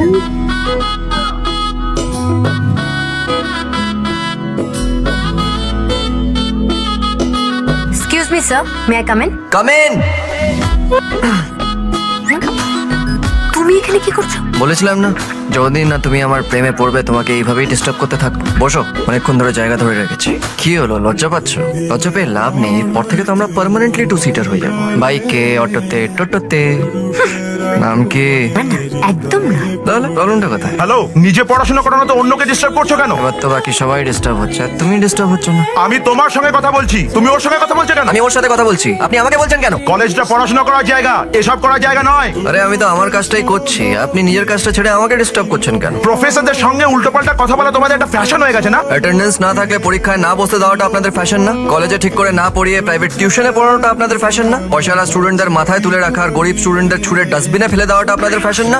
Excuse me sir may I come in তুমি এখানে কি করছ? বলেছিলাম না যতদিন না তুমি আমার প্রেমে পড়বে তোমাকে এইভাবেই ডিস্টার্ব করতে থাকব বসো অনেকক্ষণ ধরে জায়গা ধরে রেখেছি। কি হলো? লজ্জা পাচ্ছ? লজ্জা পেয়ে লাভ নেই। পর থেকে তো আমরা পার্মানেন্টলি টু সিটার হয়ে যাব। বাইকে অটোতে টোটোতে। নাম কি? না না একদম না। তাহলে প্রবলেমটা কোথায়? হ্যালো নিজে পড়াশোনা করানো তো অন্যকে ডিস্টার্ব করছ কেন? এবার তো বাকি সবাই ডিস্টার্ব হচ্ছে আর তুমি ডিস্টার্ব হচ্ছ না। আমি তোমার সঙ্গে কথা বলছি তুমি ওর সঙ্গে কথা বলছো কেন? আমি ওর সাথে কথা বলছি আপনি আমাকে বলছেন কেন? কলেজটা পড়াশোনা করার জায়গা এসব করার জায়গা নয়। আরে আমি তো আমার কাজটাই করছি আপনি নিজের কাজটা ছেড়ে আমাকে ডিস্টার্ব করছেন কেন? প্রফেসরদের সঙ্গে উল্টোপাল্টা কথা বলা তোমাদের একটা ফ্যাশন হয়ে গেছে না? অ্যাটেন্ডেন্স না থাকলে পরীক্ষায় না বসতে দেওয়াটা আপনাদের ফ্যাশন না? কলেজে ঠিক করে না পড়িয়ে প্রাইভেট টিউশনে পড়ানোটা আপনাদের ফ্যাশন না? পয়সালা স্টুডেন্টদের মাথায় তুলে রাখা আর গরিব স্টুডেন্টদের ছুড়ে ডাস্টবিনে ফেলে দেওয়াটা আপনাদের ফ্যাশন না।